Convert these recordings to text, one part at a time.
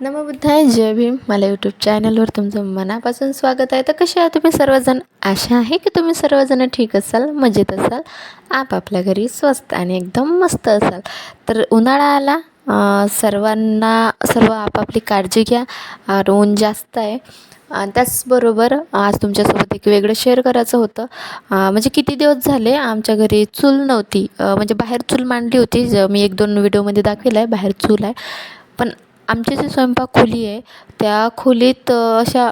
नमबुद्धाय जय भीम. मला यूट्यूब चॅनलवर तुमचं मनापासून स्वागत आहे. तर कसे आहात तुम्ही सर्वजण? आशा आहे की तुम्ही सर्वजण ठीक असाल मजेत असाल. आपापल्या घरी स्वस्त आणि एकदम मस्त असाल. तर उन्हाळा आला. सर्वांना सर्व आपापली काळजी घ्या. अं, ऊन जास्त आहे. आणि त्याचबरोबर आज तुमच्यासोबत एक वेगळं शेअर करायचं होतं. म्हणजे किती दिवस झाले आमच्या घरी चूल नव्हती. म्हणजे बाहेर चूल मांडली होती. मी एक दोन व्हिडिओमध्ये दाखवलं आहे बाहेर चूल आहे. पण आमची जी स्वयंपाक खोली आहे त्या खोलीत अशा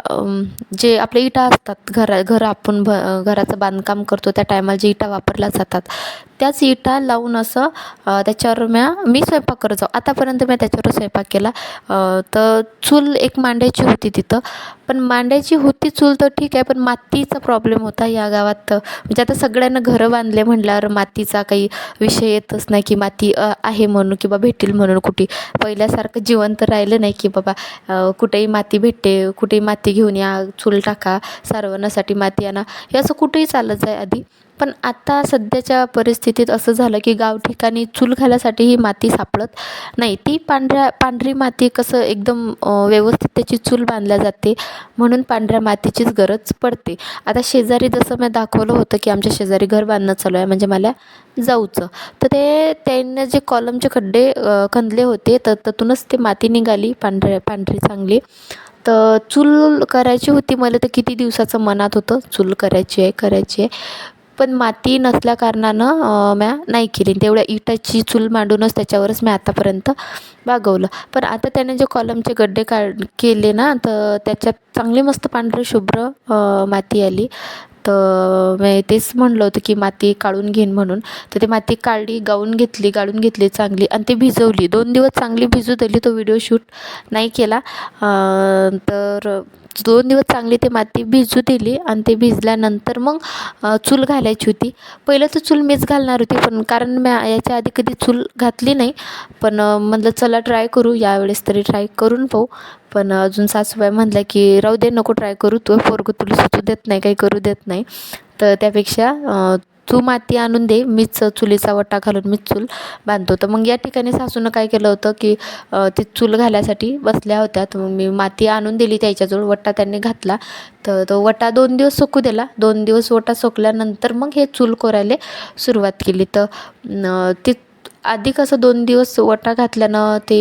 जे आपल्या इटा असतात घरा घर आपण भ घराचं बांधकाम करतो त्या टायमाला जे इटा वापरल्या जातात त्याच इटा लावून असं त्याच्यावर म्या मी स्वयंपाक करत जाऊ. आतापर्यंत मी त्याच्यावर स्वयंपाक केला. तर चूल एक मांड्याची होती तिथं. पण मांड्याची होती चूल तर ठीक आहे पण मातीचा प्रॉब्लेम होता या गावात. म्हणजे आता सगळ्यांना घरं बांधले म्हटल्यावर मातीचा काही विषय येतच नाही की माती आहे म्हणून किंवा भेटेल म्हणून कुठे. पहिल्यासारखं जिवंत राहिलं नाही की बाबा कुठेही माती भेटते कुठेही माती घेऊन या चूल टाका सारवण्यासाठी माती आणा. हे असं कुठेही चालत जाय आधी. पण आता सध्याच्या परिस्थितीत असं झालं की गाव ठिकाणी चूल घालायसाठी ही माती सापडत नाही. ती पांढऱ्या पांढरी माती कसं एकदम व्यवस्थित त्याची चूल बांधल्या जाते म्हणून पांढऱ्या मातीचीच गरज पडते. आता शेजारी जसं मी दाखवलं होतं की आमच्या शेजारी घर बांधणं चालू आहे म्हणजे मला जाऊचं. तर ते त्यांना जे कॉलमचे खड्डे खंदले होते तर त्यातूनच ते माती निघाली पांढऱ्या पांढरी चांगली. तर चूल करायची होती मला तर किती दिवसाचं मनात होतं चूल करायची आहे करायची आहे. पण माती नसल्या कारणानं म्या नाही केली. तेवढ्या इटाची चूल मांडूनच त्याच्यावरच मी आतापर्यंत बागवलं पण आता त्याने जे कॉलमचे गड्डे काढ केले ना तर त्याच्यात चांगली मस्त पांढरी शुभ्र माती आली. तर मी तेच म्हणलं होतं की माती काढून घेईन म्हणून. तर ते माती काढली गाळून घेतली गाळून घेतली चांगली आणि ती भिजवली. दोन दिवस चांगली भिजू दिली तो व्हिडिओ शूट नाही केला. तर दोन दिवस चांगली ते माती भिजू दिली आणि ते भिजल्यानंतर मग चूल घालायची होती. पहिलं तर चूल मीच घालणार होती पण कारण मी याच्या आधी कधी चूल घातली नाही. पण म्हटलं म्हणलं चला ट्राय करू यावेळेस तरी ट्राय करून पाहू. पण अजून सासूबाई म्हणल्या की राहू दे नको ट्राय करू तो पोरगं तुला सुचू देत नाही काही करू देत नाही. तर त्यापेक्षा तू माती आणून दे मीच चुलीचा वटा घालून मीच चूल बांधतो. तर मग या ठिकाणी सासूनं काय केलं होतं की ती चूल घालायसाठी बसल्या होत्या. तर मग मी माती आणून दिली त्याच्याजवळ वटा त्यांनी घातला. तर तो वटा दोन दिवस सुकू दिला. दोन दिवस वटा सोकल्यानंतर मग हे चूल कोरायला सुरुवात केली. तर ती आधी कसं दोन दिवस वटा घातल्यानं ते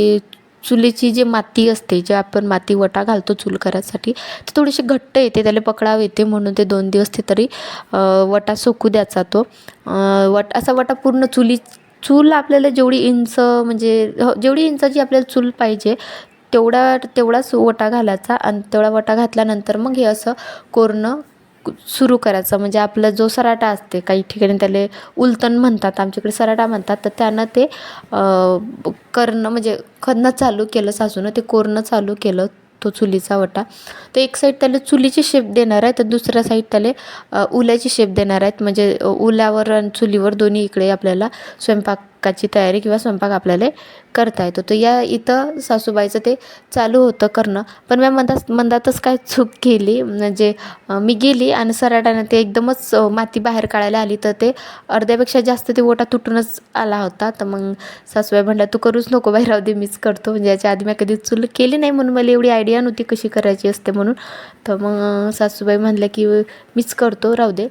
चुलीची जी माती असते जे आपण माती वटा घालतो चूल करायसाठी ती थोडीशी घट्ट येते त्याला पकडाव येते म्हणून ते दोन दिवस ते तरी वटा सुकू द्यायचा तो. वट असा वटा पूर्ण चुली चूल आपल्याला जेवढी इंच म्हणजे हो, जेवढी इंचाची आपल्याला चूल पाहिजे तेवढा तेवढाच वटा घालायचा आणि तेवढा वटा घातल्यानंतर मग हे असं कोरणं सुरू करायचं. म्हणजे आपला जो सराटा असते काही ठिकाणी त्याला उलतन म्हणतात आमच्याकडे सराटा म्हणतात तर त्यानं ते करणं म्हणजे खणं चालू केलं सासूनं ते कोरणं चालू केलं तो चुलीचा वटा. तर एक साईड त्याला चुलीची शेप देणार आहे तर दुसऱ्या साईड त्याला उल्याची शेप देणार आहेत. म्हणजे उल्यावर आणि चुलीवर दोन्ही इकडे आपल्याला स्वयंपाक स्वयंपाकाची तयारी किंवा स्वयंपाक आपल्याला करता येतो. तर या इथं सासूबाईचं ते चालू होतं करणं. पण मी मंदात मंदातच काय चूक केली? म्हणजे मी गेली आणि सराटाने ते एकदमच माती बाहेर काढायला आली. तर ते अर्ध्यापेक्षा जास्त ते ओटा तुटूनच आला होता. तर मग सासूबाई म्हणल्या तू करूच नको बाई राहू दे मीच करतो. म्हणजे याच्या आधी मी कधी चूल केली नाही म्हणून मला एवढी आयडिया नव्हती कशी करायची असते म्हणून. तर मग सासूबाई म्हणल्या की मीच करतो राहू दे.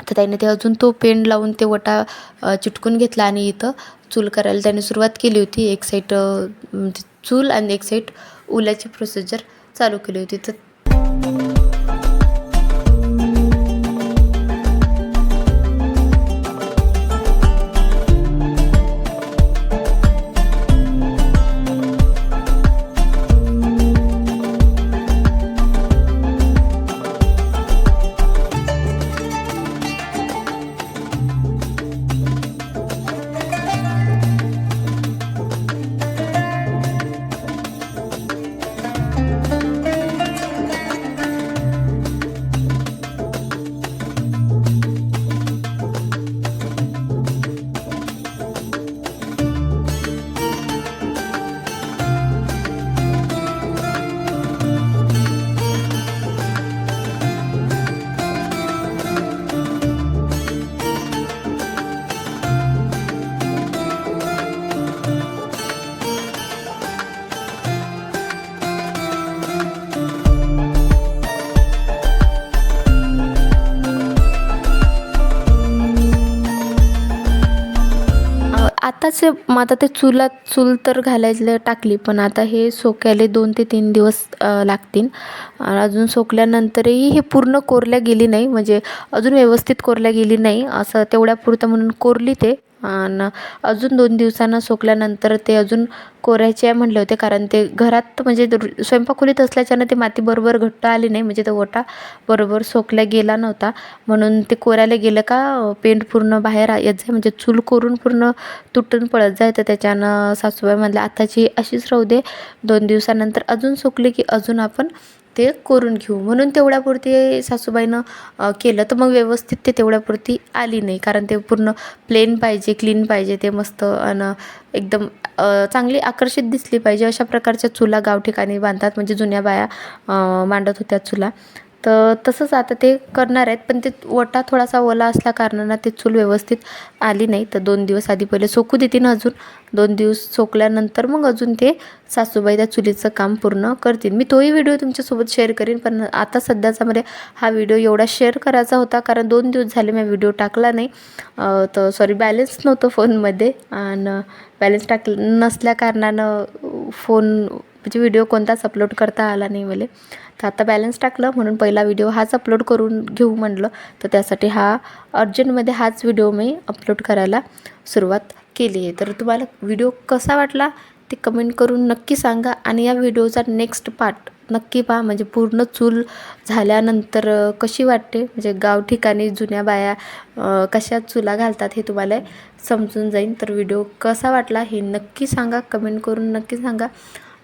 तर त्याने ते अजून तो पेंड लावून ते वटा चिटकून घेतला आणि इथं चूल करायला त्याने सुरुवात केली होती. एक साईड म्हणजे चूल आणि एक साईड उल्याची प्रोसिजर चालू केली होती. तर बरेचसे मग आता ते चुलात चूल तर घालायला टाकली पण आता हे सोकायला दोन ते तीन दिवस लागतील. अजून सोकल्यानंतरही हे पूर्ण कोरल्या गेली नाही म्हणजे अजून व्यवस्थित कोरल्या गेली नाही असं तेवढ्यापुरतं म्हणून कोरली ते. आणि अजून दोन दिवसानं सोकल्यानंतर ते अजून कोरायचे म्हणले होते कारण ते घरात म्हणजे स्वयंपाक स्वयंपाकखोलीत असल्याच्यानं ते माती बरोबर घट्ट आली नाही म्हणजे तो ओटा बरोबर सोकल्या गेला नव्हता. म्हणून ते कोरायला गेलं का पेंट पूर्ण बाहेर येत जाय म्हणजे चूल कोरून पूर्ण तुटून पळत जाय. तर त्याच्यानं सासूबाई म्हणल्या आताची अशीच राहू दे दोन दिवसानंतर अजून सुकली की अजून आपण ते करून घेऊ. म्हणून तेवढ्यापुरती सासूबाईनं केलं. तर मग व्यवस्थित ते तेवढ्यापुरती आली नाही. कारण ते पूर्ण प्लेन पाहिजे क्लीन पाहिजे ते मस्त आणि एकदम चांगली आकर्षित दिसली पाहिजे. अशा प्रकारच्या चुला गाव ठिकाणी बांधतात. म्हणजे जुन्या बाया मांडत होत्या चुला. तर तसंच आता ते करणार आहेत पण ते ओटा थोडासा ओला असल्या कारणानं ते चूल व्यवस्थित आली नाही. तर दोन दिवस आधी पहिले सोकू देतीन अजून. दोन दिवस सोकल्यानंतर मग अजून ते सासूबाई त्या चुलीचं काम पूर्ण करतील. मी तोही व्हिडिओ तुमच्यासोबत शेअर करीन पण आता सध्याचा मध्ये हा व्हिडिओ एवढा शेअर करायचा होता कारण दोन दिवस झाले मी व्हिडिओ टाकला नाही. तर सॉरी बॅलन्स नव्हतं फोनमध्ये. आणि बॅलन्स टाक नसल्या कारणानं फोन म्हणजे व्हिडिओ कोणताच अपलोड करता आला नाही मला तर आता बॅलन्स टाकलं म्हणून पहिला व्हिडिओ हाच अपलोड करून घेऊ म्हणलं. तर त्यासाठी हा अर्जंटमध्ये हाच व्हिडिओ मी अपलोड करायला सुरुवात केली आहे. तर तुम्हाला व्हिडिओ कसा वाटला ते कमेंट करून नक्की सांगा आणि या व्हिडिओचा नेक्स्ट पार्ट नक्की पहा. म्हणजे पूर्ण चूल झाल्यानंतर कशी वाटते? म्हणजे गाव ठिकाणी जुन्या बाया कशा चुला घालतात हे तुम्हाला समजून जाईल तर व्हिडिओ कसा वाटला हे नक्की सांगा. कमेंट करून नक्की सांगा.